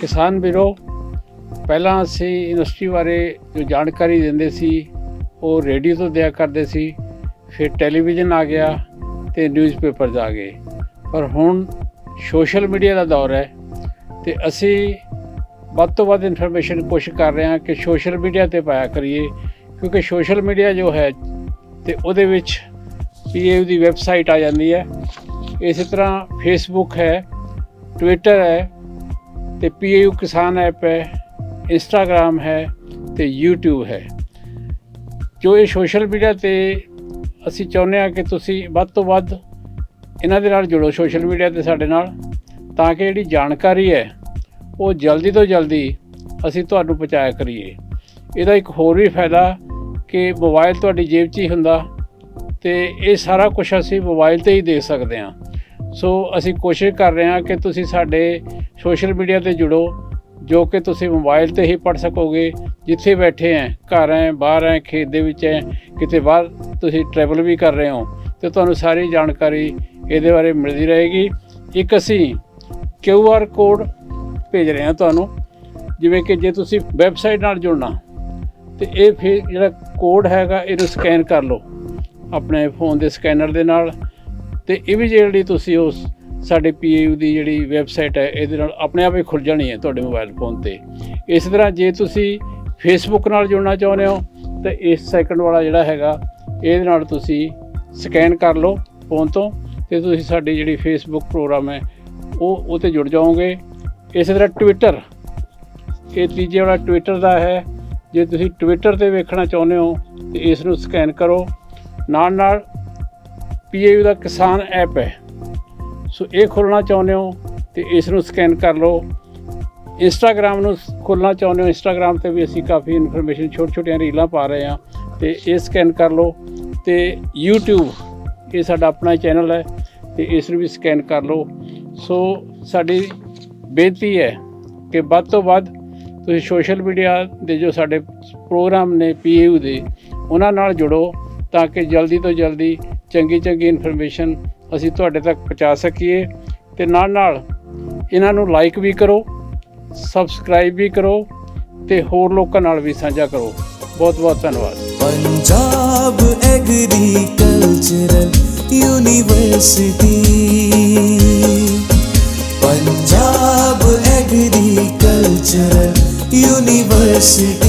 ਕਿਸਾਨ ਵੀਰੋ, ਪਹਿਲਾਂ ਅਸੀਂ ਇੰਡਸਟਰੀ ਬਾਰੇ ਜੋ ਜਾਣਕਾਰੀ ਦਿੰਦੇ ਸੀ, ਉਹ ਰੇਡੀਓ ਤੋਂ ਦਿਆ ਕਰਦੇ ਸੀ, ਫਿਰ ਟੈਲੀਵਿਜ਼ਨ ਆ ਗਿਆ ਤੇ ਨਿਊਜ਼ਪੇਪਰਸ ਆ ਗਏ। ਪਰ ਹੁਣ ਸੋਸ਼ਲ ਮੀਡੀਆ ਦਾ ਦੌਰ ਹੈ ਤੇ ਅਸੀਂ ਵੱਧ ਤੋਂ ਵੱਧ ਇਨਫੋਰਮੇਸ਼ਨ ਕੋਸ਼ਿਸ਼ ਕਰ ਰਹੇ ਹਾਂ ਕਿ ਸੋਸ਼ਲ ਮੀਡੀਆ ਤੇ ਪਾਇਆ ਕਰੀਏ, ਕਿਉਂਕਿ ਸੋਸ਼ਲ ਮੀਡੀਆ ਜੋ ਹੈ ਤੇ ਉਹਦੇ ਵਿੱਚ ਪੀਏ ਦੀ ਵੈਬਸਾਈਟ ਆ ਜਾਂਦੀ ਹੈ। ਇਸੇ ਤਰ੍ਹਾਂ ਫੇਸਬੁੱਕ ਹੈ ਟਵਿੱਟਰ ਹੈ ਤੇ ਪੀਏਯੂ ਕਿਸਾਨ ਐਪ ਹੈ ਇੰਸਟਾਗ੍ਰam ਹੈ ਤੇ YouTube ਹੈ। ਜੋ ਇਹ ਸੋਸ਼ਲ ਮੀਡੀਆ ਤੇ ਅਸੀਂ ਚਾਹੁੰਦੇ ਹਾਂ ਕਿ ਤੁਸੀਂ ਵੱਧ ਤੋਂ ਵੱਧ ਇਹਨਾਂ ਦੇ ਨਾਲ ਜੁੜੋ ਸੋਸ਼ਲ ਮੀਡੀਆ ਤੇ ਸਾਡੇ ਨਾਲ, ਤਾਂ ਕਿ ਜਿਹੜੀ ਜਾਣਕਾਰੀ ਹੈ, ਉਹ ਜਲਦੀ ਤੋਂ ਜਲਦੀ ਅਸੀਂ ਤੁਹਾਨੂੰ ਪਹੁੰਚਾਇਆ ਕਰੀਏ। ਇਹਦਾ ਇੱਕ ਹੋਰ ਵੀ ਫਾਇਦਾ ਕਿ ਮੋਬਾਈਲ ਤੁਹਾਡੀ ਜੇਬ 'ਚ ਹੀ ਹੁੰਦਾ ਤੇ ਇਹ ਸਾਰਾ ਕੁਝ ਅਸੀਂ ਮੋਬਾਈਲ ਤੇ ਹੀ ਦੇਖ ਸਕਦੇ ਹਾਂ। ਸੋ ਅਸੀਂ ਕੋਸ਼ਿਸ਼ ਕਰ ਰਹੇ ਹਾਂ ਕਿ ਤੁਸੀਂ ਸਾਡੇ ਸੋਸ਼ਲ ਮੀਡੀਆ ਤੇ ਜੁੜੋ, ਜੋ ਕਿ ਤੁਸੀਂ ਮੋਬਾਈਲ ਤੇ ਹੀ ਪੜ ਸਕੋਗੇ, ਜਿੱਥੇ ਬੈਠੇ ਹੈ ਘਰ ਹੈ ਬਾਹਰ ਹੈ ਖੇਤ ਦੇ ਵਿੱਚ ਹੈ ਕਿਤੇ ਬਾਹਰ ਤੁਸੀਂ ਟਰੈਵਲ ਵੀ ਕਰ ਰਹੇ ਹੋ, ਤੇ ਤੁਹਾਨੂੰ ਸਾਰੀ ਜਾਣਕਾਰੀ ਇਹਦੇ ਬਾਰੇ ਮਿਲਦੀ ਰਹੇਗੀ। ਇੱਕ ਅਸੀਂ ਕਿਊ ਆਰ ਕੋਡ ਭੇਜ ਰਹੇ ਹਾਂ ਤੁਹਾਨੂੰ, ਜਿਵੇਂ ਕਿ ਜੇ ਤੁਸੀਂ ਵੈਬਸਾਈਟ ਨਾਲ ਜੁੜਨਾ, ਤੇ ਇਹ ਫਿਰ ਜਿਹੜਾ ਕੋਡ ਹੈਗਾ, ਇਹਨੂੰ ਸਕੈਨ ਕਰ ਲਓ, ਆਪਣੇ ਫੋਨ ਦੇ ਸਕੈਨਰ ਦੇ ਨਾਲ। ਤੇ ਇਮੀਡੀਏਟਲੀ ਤੁਸੀਂ ਉਸ ਸਾਡੇ ਪੀਏਯੂ ਦੀ ਜਿਹੜੀ ਵੈਬਸਾਈਟ ਹੈ, ਇਹਦੇ ਨਾਲ ਆਪਣੇ ਆਪ ਹੀ ਖੁੱਲ ਜਾਣੀ ਹੈ ਤੁਹਾਡੇ ਮੋਬਾਈਲ ਫੋਨ ਤੇ। ਇਸ ਤਰ੍ਹਾਂ ਜੇ ਤੁਸੀਂ ਫੇਸਬੁੱਕ ਨਾਲ ਜੁੜਨਾ ਚਾਹੁੰਦੇ ਹੋ, ਤਾਂ ਇਸ ਸੈਕਿੰਡ ਵਾਲਾ ਜਿਹੜਾ ਹੈਗਾ, ਇਹਦੇ ਨਾਲ ਤੁਸੀਂ ਸਕੈਨ ਕਰ ਲਓ ਫੋਨ ਤੋਂ ਤੇ ਤੁਸੀਂ ਸਾਡੀ ਜਿਹੜੀ ਫੇਸਬੁੱਕ ਪ੍ਰੋਗਰਾਮ ਹੈ, ਉਹ ਉਹ ਤੇ ਜੁੜ ਜਾਓਗੇ। ਇਸੇ ਤਰ੍ਹਾਂ ਟਵਿੱਟਰ ਇਹ ਤੀਜੇ ਵਾਲਾ ਟਵਿੱਟਰ ਦਾ ਹੈ। ਜੇ ਤੁਸੀਂ ਟਵਿੱਟਰ ਤੇ ਵੇਖਣਾ ਚਾਹੁੰਦੇ ਹੋ, ਤੇ ਇਸ ਨੂੰ ਸਕੈਨ ਕਰੋ। ਨਾਲ ਨਾਲ ਪੀਏਯੂ ਦਾ ਕਿਸਾਨ ਐਪ ਹੈ। ਸੋ ਇਹ ਖੋਲ੍ਹਣਾ ਚਾਹੁੰਦੇ ਹੋ ਤੇ ਇਸ ਨੂੰ ਸਕੈਨ ਕਰ ਲਓ। ਇੰਸਟਾਗ੍ਰam ਨੂੰ ਖੋਲ੍ਹਣਾ ਚਾਹੁੰਦੇ ਹੋ। ਇੰਸਟਾਗ੍ਰam ਤੇ ਵੀ ਅਸੀਂ ਕਾਫੀ ਇਨਫੋਰਮੇਸ਼ਨ ਛੋਟੇ ਛੋਟੀਆਂ ਰੀਲਾਂ ਪਾ ਰਹੇ ਹਾਂ ਤੇ ਇਹ ਸਕੈਨ ਕਰ ਲਓ ਤੇ YouTube, ਇਹ ਸਾਡਾ ਆਪਣਾ ਚੈਨਲ ਹੈ ਤੇ ਇਸ ਨੂੰ ਵੀ ਸਕੈਨ ਕਰ ਲਓ। ਸੋ ਸਾਡੀ ਬੇਨਤੀ ਹੈ ਕਿ ਵੱਧ ਤੋਂ ਵੱਧ ਤੁਸੀਂ ਸੋਸ਼ਲ ਮੀਡੀਆ ਦੇ ਜੋ ਸਾਡੇ ਪ੍ਰੋਗਰਾਮ ਨੇ, ਪੀਯੂ ਦੇ, ਉਹਨਾਂ ਨਾਲ ਜੁੜੋ ਤਾਂ ਕਿ ਜਲਦੀ ਤੋਂ ਜਲਦੀ ਚੰਗੀ ਚੰਗੀ ਇਨਫੋਰਮੇਸ਼ਨ ਅਸੀਂ ਤੁਹਾਡੇ ਤੱਕ ਪਹੁੰਚਾ ਸਕੀਏ ਤੇ ਨਾਲ ਨਾਲ ਇਹਨਾਂ ਨੂੰ ਲਾਈਕ ਵੀ ਕਰੋ ਸਬਸਕ੍ਰਾਈਬ ਵੀ ਕਰੋ ਤੇ ਹੋਰ ਲੋਕਾਂ ਨਾਲ ਵੀ ਸਾਂਝਾ ਕਰੋ। ਬਹੁਤ ਬਹੁਤ ਧੰਨਵਾਦ। Punjab agricultural university Punjab agricultural university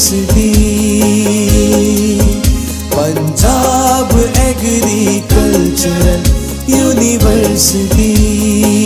University Punjab Agricultural University.